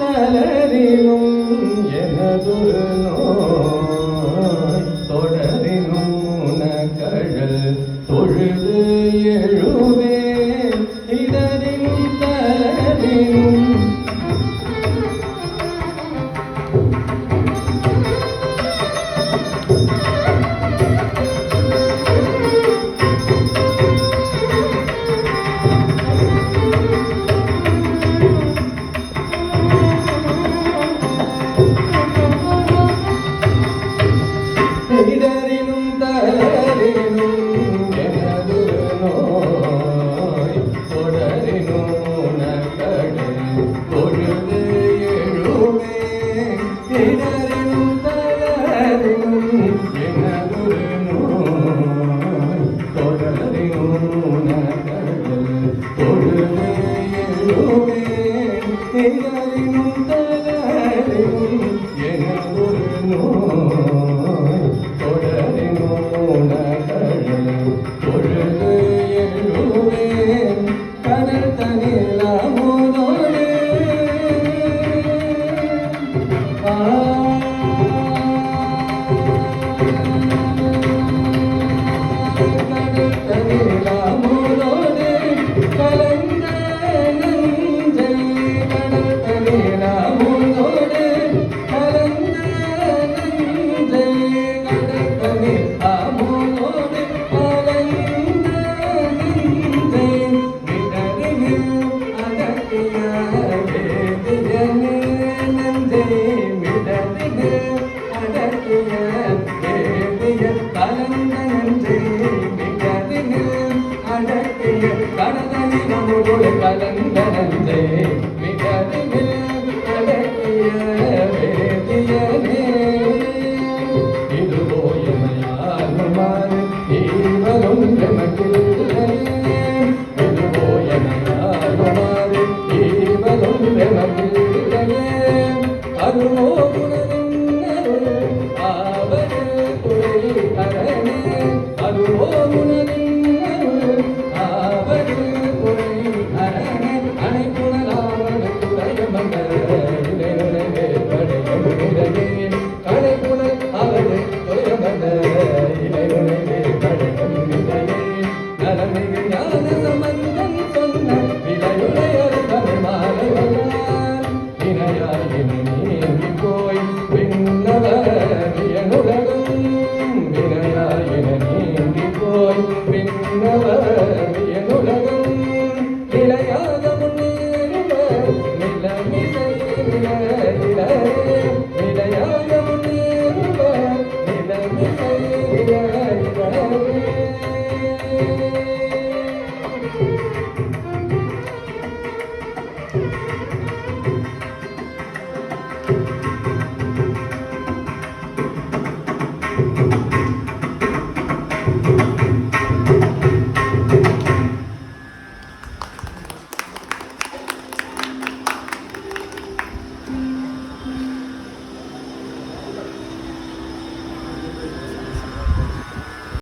തലരിലും എനതുൽ നോ ചെയ്തറിയും തളരുന്നു Hey, darling, Oh, yeah. மனதனி நம்முடைய கலந்தனந்தே மிகவில் அடக்கிய வேதியனே இதுவோ எமையாருமாறு ஈவனும் எமக்கில்லை இதுவோ எமையாருமாறு ஈவனும் எமக்கில்லையே அதுவோ I've been alone.